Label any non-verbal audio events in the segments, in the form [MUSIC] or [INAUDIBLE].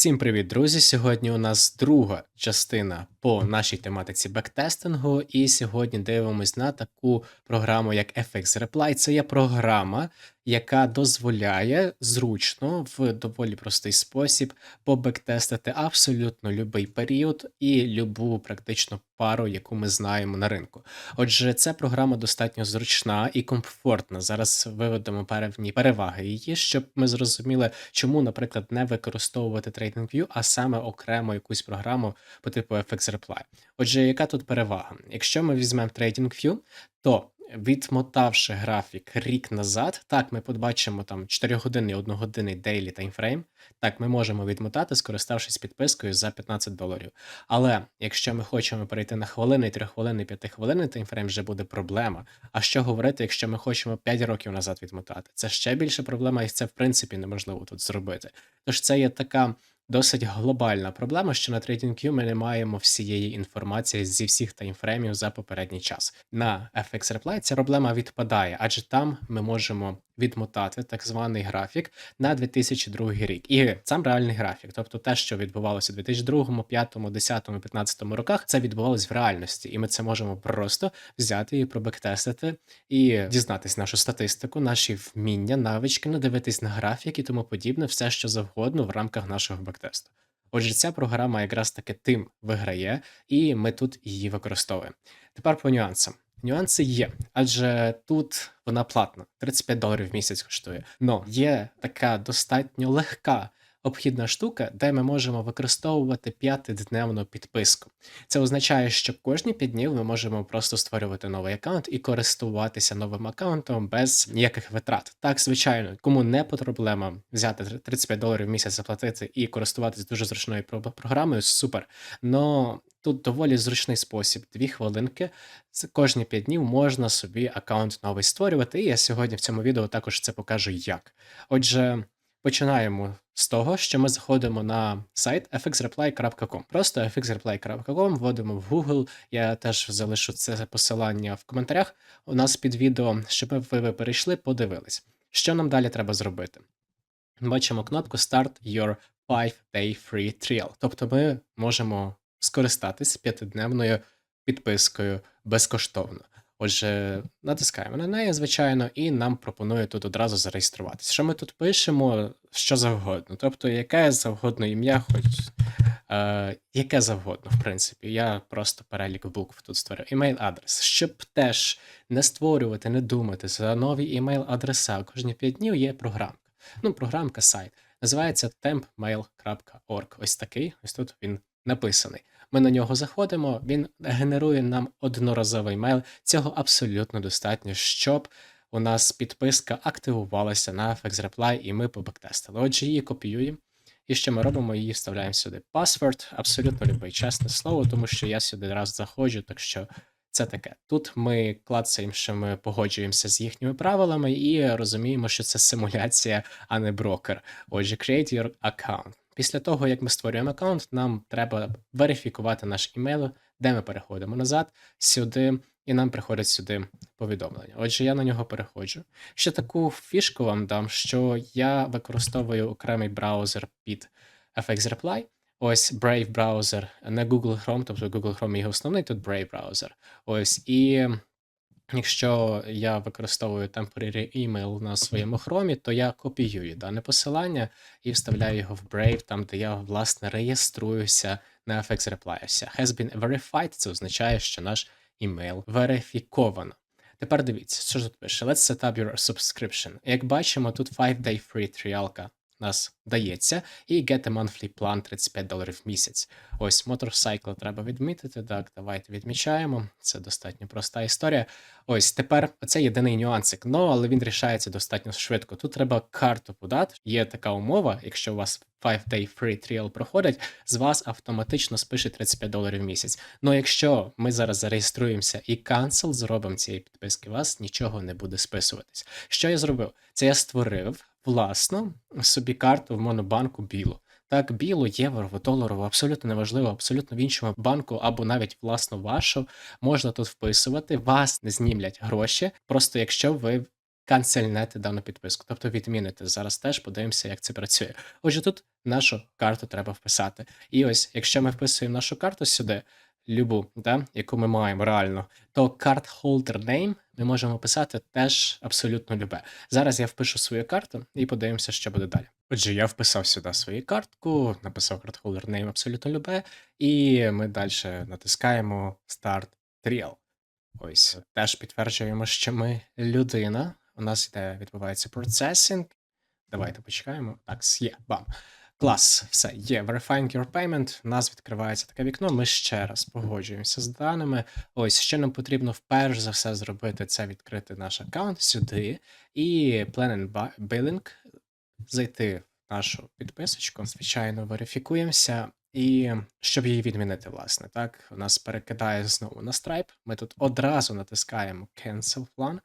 Всім привіт, друзі! Сьогодні у нас друга частина по нашій тематиці бектестингу, і сьогодні дивимось на таку програму, як FX Reply. Це є програма, яка дозволяє зручно в доволі простий спосіб побектестити абсолютно будь-який період і любу практично пару, яку ми знаємо на ринку. Отже, ця програма достатньо зручна і комфортна. Зараз виведемо певні переваги її, щоб ми зрозуміли, чому, наприклад, не використовувати TradingView, а саме окремо якусь програму по типу FX Reply. Отже, яка тут перевага? Якщо ми візьмемо TradingView, то відмотавши графік рік назад, так ми побачимо там 4-годинний, 1-годинний дейлі таймфрейм. Так, ми можемо відмотати, скориставшись підпискою за 15 доларів. Але якщо ми хочемо перейти на хвилини, 3 хвилини, 5 хвилини таймфрейм, вже буде проблема. А що говорити, якщо ми хочемо 5 років назад відмотати? Це ще більше проблема, і це в принципі неможливо тут зробити. Тож це є така досить глобальна проблема, що на TradingView ми не маємо всієї інформації зі всіх таймфреймів за попередній час. На FX Reply ця проблема відпадає, адже там ми можемо відмотати так званий графік на 2002 рік. І сам реальний графік, тобто те, що відбувалося у 2002, 2005, 2010, 2015 роках, це відбувалось в реальності, і ми це можемо просто взяти і пробектестити і дізнатись нашу статистику, наші вміння, навички, надивитись на графік і тому подібне, все що завгодно в рамках нашого бектесту. Отже, ця програма якраз таки тим виграє, і ми тут її використовуємо. Тепер по нюансам. Нюанси є, адже тут вона платна, 35 доларів в місяць коштує. Но є така достатньо легка обхідна штука, де ми можемо використовувати п'ятидневну підписку. Це означає, що кожні 5 днів ми можемо просто створювати новий аккаунт і користуватися новим аккаунтом без ніяких витрат. Так, звичайно, кому не проблема взяти 35 доларів в місяць заплатити і користуватися дуже зручною програмою, супер. Но Тут доволі зручний спосіб, дві хвилинки. Кожні 5 днів можна собі аккаунт новий створювати, і я сьогодні в цьому відео також це покажу як. Отже, починаємо з того, що ми заходимо на сайт fxreply.com. Просто fxreply.com, вводимо в Google. Я теж залишу це посилання в коментарях у нас під відео, щоб ви перейшли, подивились. Що нам далі треба зробити? Бачимо кнопку Start Your 5-Day Free Trial. Тобто ми можемо скористатись п'ятидневною підпискою безкоштовно. Отже, натискаємо на неї, звичайно, і нам пропонує тут одразу зареєструватися. Що ми тут пишемо, що завгодно. Тобто, яке завгодно ім'я, хоч е, яке завгодно, в принципі. Я просто перелік букв тут створив. Імейл-адрес. Щоб теж не створювати, не думати за нові імейл-адреса. Кожні 5 днів є програмка. Ну, програмка сайт. Називається tempmail.org. Ось такий. Ось тут він написаний. Ми на нього заходимо, він генерує нам одноразовий мейл. Цього абсолютно достатньо, щоб у нас підписка активувалася на FX Reply і ми побектестили. Отже, її копіюємо. І що ми робимо? Її вставляємо сюди. Password, абсолютно любий чесне слово, тому що я сюди раз заходжу, так що це таке. Тут ми клацаємо, що ми погоджуємося з їхніми правилами і розуміємо, що це симуляція, а не брокер. Отже, create your account. Після того, як ми створюємо аккаунт, нам треба верифікувати наш імейл, де ми переходимо назад, сюди, і нам приходить сюди повідомлення. Отже, я на нього переходжу. Ще таку фішку вам дам, що я використовую окремий браузер під FX Reply. Ось Brave браузер, не Google Chrome, тобто Google Chrome є основний, тут Brave браузер. Ось і Якщо я використовую temporary email на своєму хромі, то я копіюю дане посилання і вставляю його в Brave, там де я власне реєструюся на FX Reply. Has been verified, це означає, що наш email верифіковано. Тепер дивіться, що тут пише: Let's set up your subscription. Як бачимо, тут 5-day free trial нас дається, і get a monthly plan 35 доларів в місяць. Ось моторсайкл треба відмітити. Так, давайте відмічаємо. Це достатньо проста історія. Ось тепер це єдиний нюансик, ну але він рішається достатньо швидко. Тут треба карту подати. Є така умова, якщо у вас 5-day free trial проходить, з вас автоматично спише 35 доларів в місяць. Ну якщо ми зараз зареєструємося і cancel зробимо цієї підписки, вас нічого не буде списуватись. Що я зробив? Це я створив власну собі карту в монобанку білу. Так, білу, євро, доларову, абсолютно неважливо, абсолютно в іншому банку або навіть власну вашу можна тут вписувати. Вас не знімлять гроші, просто якщо ви канцельнете дану підписку, тобто відмінити. Зараз теж подивимося, як це працює. Отже, тут нашу карту треба вписати. І ось, якщо ми вписуємо нашу карту сюди, любу, да, яку ми маємо реально, то card name ми можемо писати теж абсолютно любе. Зараз я впишу свою карту і подивимося, що буде далі. Отже, я вписав сюди свою картку, написав card name абсолютно любе, і ми далі натискаємо Start Trial. Ось теж підтверджуємо, що ми людина. У нас йде відбувається процесінг. Давайте почекаємо. Так, є, бам. Клас, все, є. Verifying your payment. У нас відкривається таке вікно. Ми ще раз погоджуємося з даними. Ось, що нам потрібно вперш за все зробити, це відкрити наш аккаунт сюди і Plan and Billing, зайти в нашу підписочку, звичайно, верифікуємося. І щоб її відмінити, власне, так, у нас перекидає знову на Stripe. Ми тут одразу натискаємо Cancel Plan.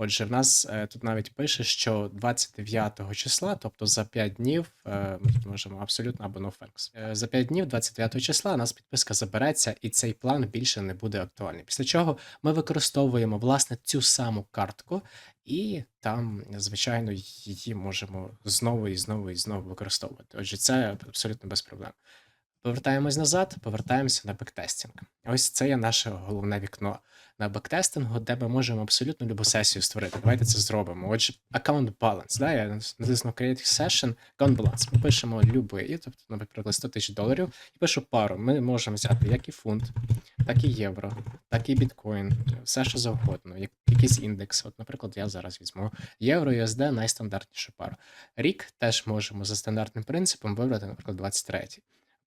Отже, в нас е, тут навіть пише, що 29 числа, тобто за 5 днів, е, ми тут можемо абсолютно або no thanks. Е, За 5 днів, 29 числа, у нас підписка забереться, і цей план більше не буде актуальний. Після чого ми використовуємо власне цю саму картку, і там, звичайно, її можемо знову і знову і знову використовувати. Отже, це абсолютно без проблем. Повертаємось назад, повертаємося на бектестінг. Ось це є наше головне вікно на бектестингу, де ми можемо абсолютно любу сесію створити. Давайте це зробимо. Отже, account balance. Да? Я натисну Create Session, account balance. Ми пишемо любий, тобто, наприклад, 100 тисяч доларів, і пишу пару. Ми можемо взяти як і фунт, так і євро, так і біткоін, все що завгодно, як- якийсь індекс. От, наприклад, я зараз візьму євро USD найстандартнішу пару. Рік теж можемо за стандартним принципом вибрати, наприклад, 23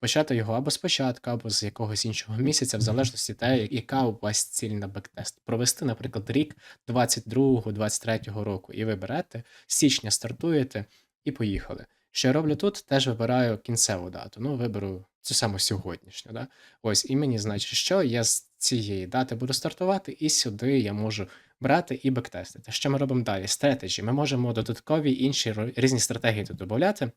почати його або спочатку, або з якогось іншого місяця, в залежності те, яка у вас ціль на бектест. Провести, наприклад, рік 22-23 року, і ви берете, з січня стартуєте і поїхали. Що я роблю тут, теж вибираю кінцеву дату. Ну, виберу цю саму сьогоднішню. Да? Ось, і мені значить, що я з цієї дати буду стартувати, і сюди я можу брати і бектестити. Що ми робимо далі? Стратегії. Ми можемо додаткові інші різні стратегії тут додати.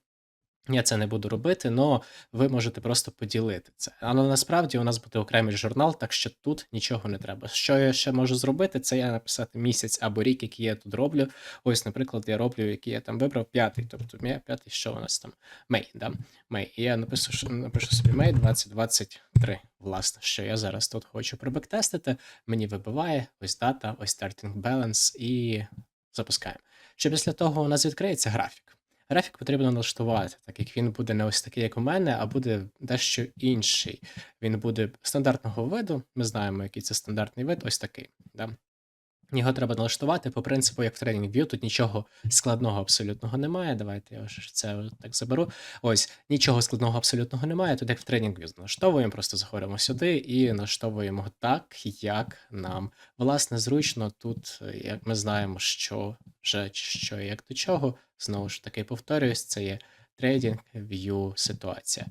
Я це не буду робити, але ви можете просто поділити це. Але насправді у нас буде окремий журнал, так що тут нічого не треба. Що я ще можу зробити, це я написати місяць або рік, який я тут роблю. Ось, наприклад, я роблю, який я там вибрав, п'ятий. Тобто п'ятий, що у нас там? Мей, да? Мей. І я напишу, що- напишу собі Мей 2023. Власне, що я зараз тут хочу пробектестити. Мені вибиває ось дата, ось starting balance і запускаємо. Що після того у нас відкриється графік. Графік потрібно налаштувати, так як він буде не ось такий, як у мене, а буде дещо інший. Він буде стандартного виду. Ми знаємо, який це стандартний вид, ось такий. Да? Його треба налаштувати по принципу, як в TradingView. Тут нічого складного абсолютного немає. Давайте я це так заберу. Ось нічого складного абсолютного немає. Тут як в TradingView налаштовуємо, просто заходимо сюди і налаштовуємо так, як нам власне зручно. Тут як ми знаємо, що вже що як до чого. Знову ж таки, повторююсь, це є TradingView ситуація.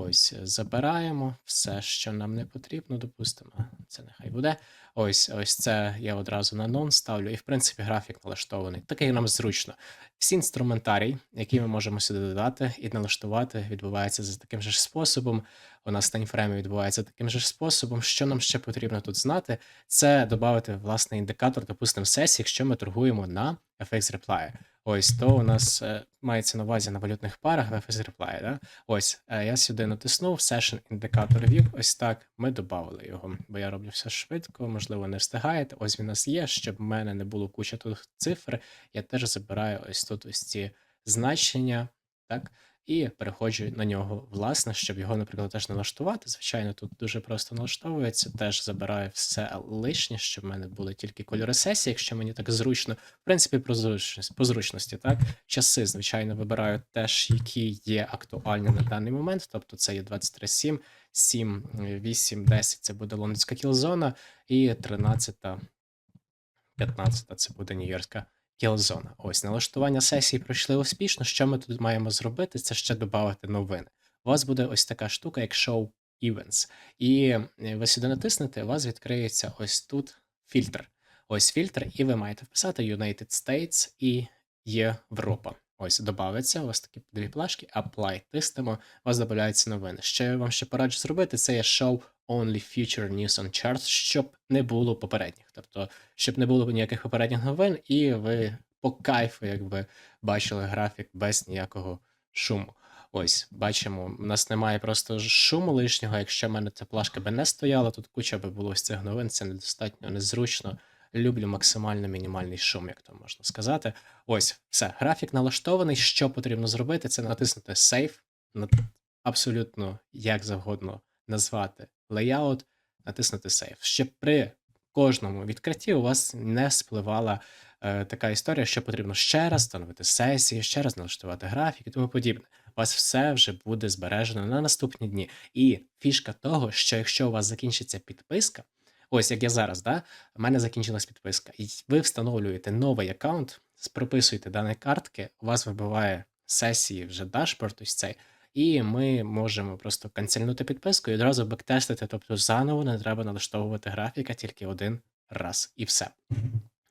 Ось забираємо все, що нам не потрібно, допустимо. Це нехай буде. Ось, ось це я одразу на нон ставлю, і в принципі графік налаштований. Такий нам зручно. Всі інструментарій, які ми можемо сюди додати і налаштувати, відбувається за таким же способом. У нас таймфрейми відбувається таким же способом. Що нам ще потрібно тут знати, це додати власне індикатор, допустимо, сесії, якщо ми торгуємо на FX Reply. Ось то у нас е, мається на увазі на валютних парах на FX Да? Ось е, я сюди натиснув Session Indicator View. Ось так ми додали його, бо я роблю все швидко, можливо, не встигаєте. Ось він у нас є. Щоб в мене не було куча тут цифр, я теж забираю ось тут ось ці значення, так, і переходжу на нього, власне, щоб його, наприклад, теж налаштувати. Звичайно, тут дуже просто налаштовується. Теж забираю все лишнє, щоб в мене були тільки кольори сесії, якщо мені так зручно. В принципі, про зручність, по зручності, так. Часи, звичайно, вибираю теж, які є актуальні на даний момент. Тобто це є 23.7, 7, 8, 10 це буде лондонська кілзона, і 13 15 це буде Нью-Йоркська кілзона. Ось налаштування сесії пройшли успішно. Що ми тут маємо зробити? Це ще додати новини. У вас буде ось така штука, як Show Events. І е, ви сюди натиснете, у вас відкриється ось тут фільтр. Ось фільтр, і ви маєте вписати United States і Європа. Ось додається, у вас такі дві плашки, Apply, тиснемо, у вас додаються новини. Що я вам ще пораджу зробити, це є Show Only Future News on Charts, щоб не було попередніх. Тобто, щоб не було ніяких попередніх новин, і ви по кайфу, якби бачили графік без ніякого шуму. Ось, бачимо, у нас немає просто шуму лишнього. Якщо в мене ця плашка би не стояла, тут куча би було з цих новин, це недостатньо незручно. Люблю максимально мінімальний шум, як то можна сказати. Ось, все, графік налаштований. Що потрібно зробити? Це натиснути Save, абсолютно як завгодно назвати layout, натиснути Save. Щоб при кожному відкритті у вас не спливала е, така історія, що потрібно ще раз встановити сесії, ще раз налаштувати графік і тому подібне. У вас все вже буде збережено на наступні дні. І фішка того, що якщо у вас закінчиться підписка, ось як я зараз, да, у мене закінчилась підписка, і ви встановлюєте новий аккаунт, прописуєте дані картки, у вас вибиває сесії вже дашборд, ось цей. І ми можемо просто канцельнути підписку і одразу бектестити, тобто заново не треба налаштовувати графіка тільки один раз і все.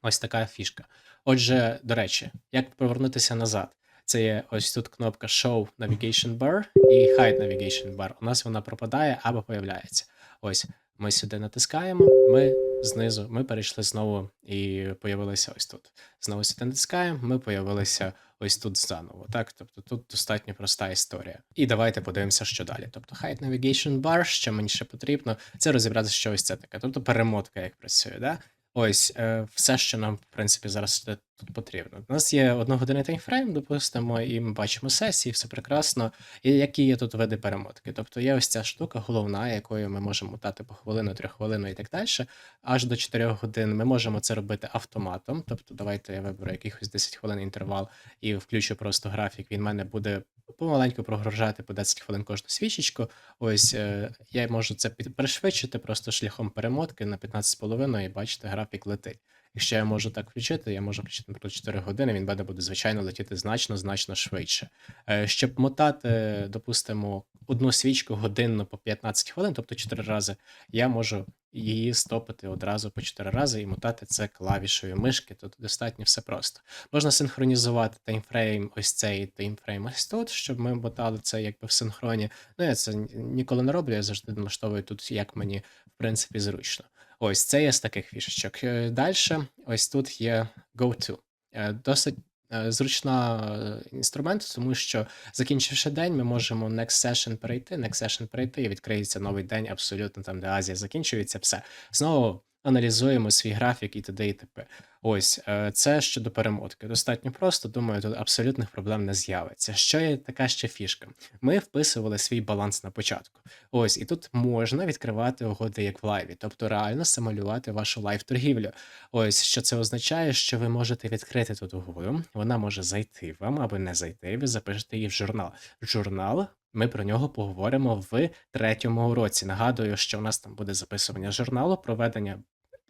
Ось така фішка. Отже, до речі, як повернутися назад? Це є ось тут кнопка Show Navigation Bar і Hide Navigation Bar. У нас вона пропадає або появляється. Ось ми сюди натискаємо, ми знизу ми перейшли знову і появилися ось тут. Знову сюди натискаємо, ми появилися ось тут заново. Так, тобто тут достатньо проста історія. І давайте подивимося, що далі. Тобто, Hide Navigation Bar, що мені ще потрібно, це розібратися, що ось це таке. Тобто перемотка, як працює. Да? Ось е, все, що нам, в принципі, зараз тут потрібно. У нас є одногодинний таймфрейм, допустимо, і ми бачимо сесії, все прекрасно. І які є тут види перемотки. Тобто є ось ця штука, головна, якою ми можемо мотати по хвилину, трьоххвилину і так далі. Аж до 4 годин ми можемо це робити автоматом. Тобто, давайте я виберу якихось 10 хвилин інтервал і включу просто графік. Він в мене буде помаленьку прогружати по 10 хвилин кожну свічечку. Ось е, я можу це пришвидшити просто шляхом перемотки на 15,5 і бачите, графік летить. Якщо я можу так включити, я можу включити, наприклад, 4 години, він буде, буде звичайно летіти значно, значно швидше. Е, щоб мотати, допустимо, одну свічку годинно по 15 хвилин, тобто 4 рази, я можу її стопити одразу по 4 рази і мотати це клавішою мишки. Тут достатньо все просто. Можна синхронізувати таймфрейм, ось цей таймфрейм ось тут, щоб ми мотали це якби в синхроні. Ну, я це ніколи не роблю, я завжди налаштовую тут, як мені, в принципі, зручно. Ось це є з таких фішечок. Е, Далі, ось тут є go-to. Е, досить е, зручна інструмент, тому що закінчивши день, ми можемо next session перейти, next session перейти, і відкриється новий день, абсолютно там, де Азія закінчується, все. Знову аналізуємо свій графік і т.д. і т.п. Ось е, це щодо перемотки. Достатньо просто. Думаю, тут абсолютних проблем не з'явиться. Що є така ще фішка? Ми вписували свій баланс на початку. Ось, і тут можна відкривати угоди як в лайві, тобто реально симулювати вашу лайв-торгівлю. Ось що це означає, що ви можете відкрити тут угоду. Вона може зайти вам або не зайти. Ви запишете її в журнал. Журнал. Ми про нього поговоримо в третьому уроці. Нагадую, що у нас там буде записування журналу, проведення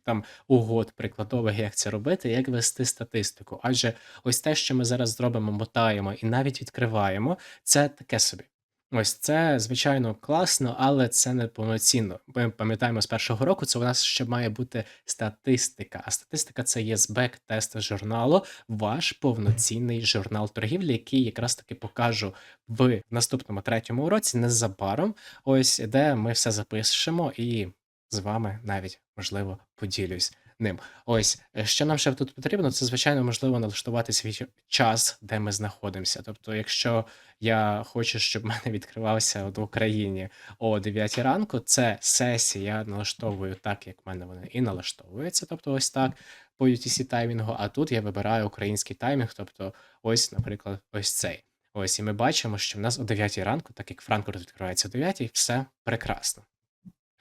там угод прикладових, як це робити, як вести статистику. Адже ось те, що ми зараз зробимо, мотаємо і навіть відкриваємо, це таке собі. Ось це, звичайно, класно, але це не повноцінно. Ми пам'ятаємо з першого року, це у нас ще має бути статистика. А статистика це є з бек-тест журналу, ваш повноцінний журнал торгівлі, який якраз таки покажу в наступному третьому уроці незабаром. Ось де ми все запишемо і з вами навіть, можливо, поділюсь ним. Ось, е, що нам ще тут потрібно, це, звичайно, можливо, налаштувати свій час, де ми знаходимося. Тобто, якщо я хочу, щоб [LAUGHS] мене відкривався от в Україні о 9 ранку, це сесія я налаштовую так, як в мене вони і налаштовуються. Тобто, ось так по UTC таймінгу, а тут я вибираю український таймінг, тобто, ось, наприклад, ось цей. Ось, і ми бачимо, що в нас о 9 ранку, так як Франкфурт відкривається о 9, все прекрасно.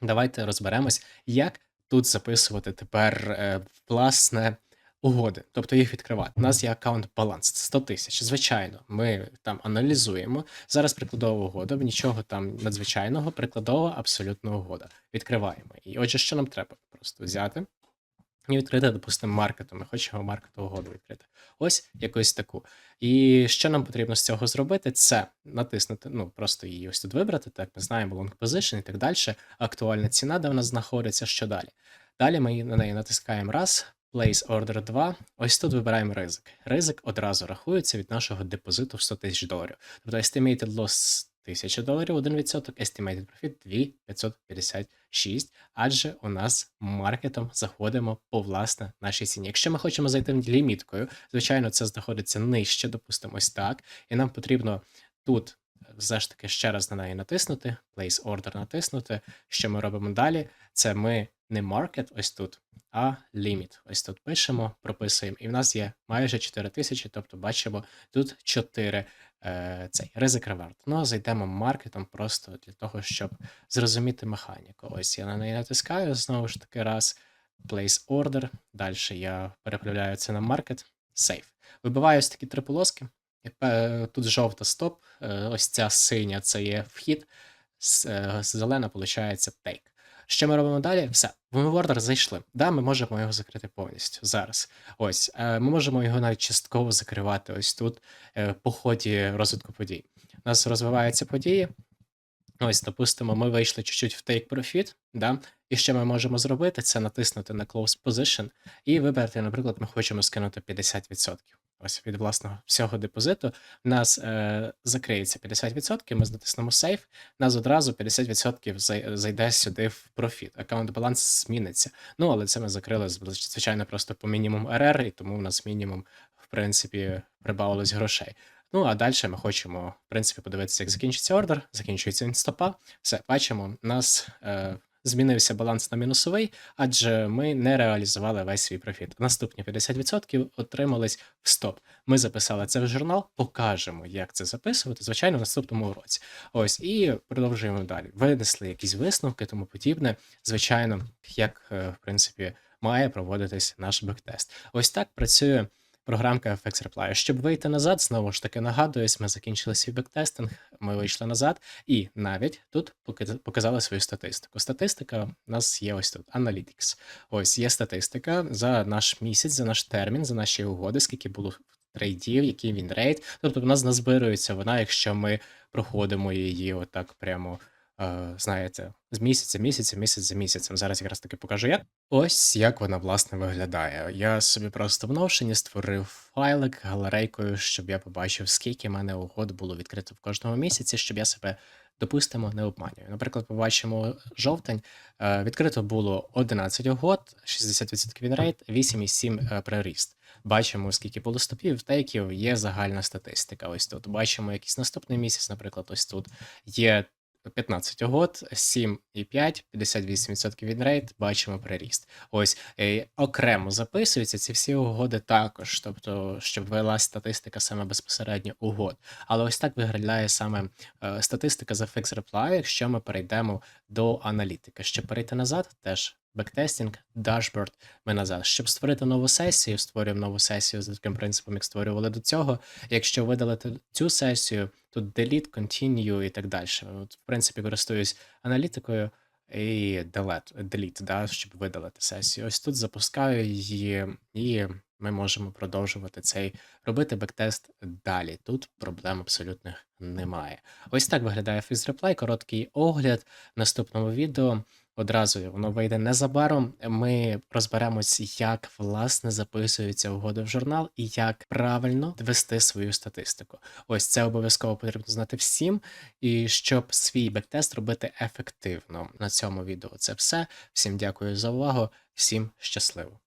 Давайте розберемось, як тут записувати тепер е, власне угоди, тобто їх відкривати. У нас є аккаунт баланс 100 тисяч. Звичайно, ми там аналізуємо. Зараз прикладова угода, нічого там надзвичайного, прикладова абсолютно угода. Відкриваємо. І отже, що нам треба? Просто взяти і відкрити, допустимо, маркету. Ми хочемо маркету угоду відкрити. Ось якусь таку. І що нам потрібно з цього зробити? Це натиснути, ну просто її ось тут вибрати. Так, ми знаємо long position і так далі. Актуальна ціна, де вона знаходиться, що далі. Далі ми на неї натискаємо раз, Place Order 2. Ось тут вибираємо ризик. Ризик одразу рахується від нашого депозиту в 100 тисяч доларів. Тобто estimated loss 1000 доларів 1%, estimated profit 2556, адже у нас маркетом заходимо по власне нашій ціні. Якщо ми хочемо зайти ліміткою, звичайно, це знаходиться нижче, допустимо, ось так, і нам потрібно тут все ж таки ще раз на неї натиснути, place order натиснути. Що ми робимо далі? Це ми не market ось тут, а limit. Ось тут пишемо, прописуємо, і в нас є майже 4000, тобто бачимо тут 4 е, цей ризик реверт. Ну, зайдемо маркетом просто для того, щоб зрозуміти механіку. Ось я на неї натискаю, знову ж таки, раз, place order. Далі я переправляю це на маркет, save. Вибиваю ось такі три полоски. Тут жовта стоп, е, ось ця синя це є вхід, е, зелена, виходить, take. Що ми робимо далі? Все, в мувордер зайшли. Да, ми можемо його закрити повністю зараз. Ось, е, ми можемо його навіть частково закривати ось тут е, по ході розвитку подій. У нас розвиваються події. Ось, допустимо, ми вийшли чуть-чуть в take profit, да? і що ми можемо зробити, це натиснути на close position і вибрати, наприклад, ми хочемо скинути 50%. Ось від власного всього депозиту. У нас е, закриється 50%, ми натиснемо у нас одразу 50% зай- зайде сюди в профіт. Аккаунт баланс зміниться. Ну, але це ми закрили звичайно просто по мінімум RR, і тому у нас мінімум, в принципі, прибавилось грошей. Ну, а далі ми хочемо, в принципі, подивитися, як закінчиться ордер, закінчується інстопа. Все, бачимо, нас е, змінився баланс на мінусовий, адже ми не реалізували весь свій профіт. Наступні 50% отримались в стоп. Ми записали це в журнал, покажемо, як це записувати, звичайно, в наступному уроці. Ось, і продовжуємо далі. Винесли якісь висновки, тому подібне. Звичайно, як, е, в принципі, має проводитись наш бектест. Ось так працює програмка FX Reply. Щоб вийти назад, знову ж таки нагадуюсь, ми закінчили свій бектестинг, ми вийшли назад, і навіть тут показ- показали свою статистику. Статистика у нас є ось тут: Analytics. Ось є статистика за наш місяць, за наш термін, за наші угоди, скільки було трейдів, який він рейд. Тобто в нас назбирується вона, якщо ми проходимо її отак прямо. Е, Знаєте, з місяця, місяця, місяць за місяцем. Зараз якраз таки покажу як. Ось як вона власне виглядає. Я собі просто в Notion створив файлик галерейкою, щоб я побачив, скільки в мене угод було відкрито в кожному місяці, щоб я себе, допустимо, не обманюю. Наприклад, побачимо жовтень. е, Відкрито було 11 угод, 60% вінрейт, 8,7 е, приріст. Бачимо, скільки було стопів, тейків, є загальна статистика. Ось тут. Бачимо якийсь наступний місяць, наприклад, ось тут є 15 угод, 7,5, 58% вінрейт, бачимо приріст. Ось е, окремо записуються ці всі угоди також, тобто, щоб велась статистика саме безпосередньо угод. Але ось так виглядає саме е, статистика за Fix Reply, якщо ми перейдемо до аналітики. Щоб перейти назад, теж бектестінг, дашборд, ми назад. Щоб створити нову сесію, створюємо нову сесію за таким принципом, як створювали до цього. Якщо видалити цю сесію, тут delete, continue і так далі. От, в принципі, користуюсь аналітикою і delete, delete да, щоб видалити сесію. Ось тут запускаю її, і ми можемо продовжувати цей робити бектест далі. Тут проблем абсолютних немає. Ось так виглядає Fizz короткий огляд. В наступному відео одразу воно вийде незабаром. Ми розберемось, як власне записується угода в журнал і як правильно вести свою статистику. Ось це обов'язково потрібно знати всім. І щоб свій бектест робити ефективно. На цьому відео це все. Всім дякую за увагу, всім щасливо.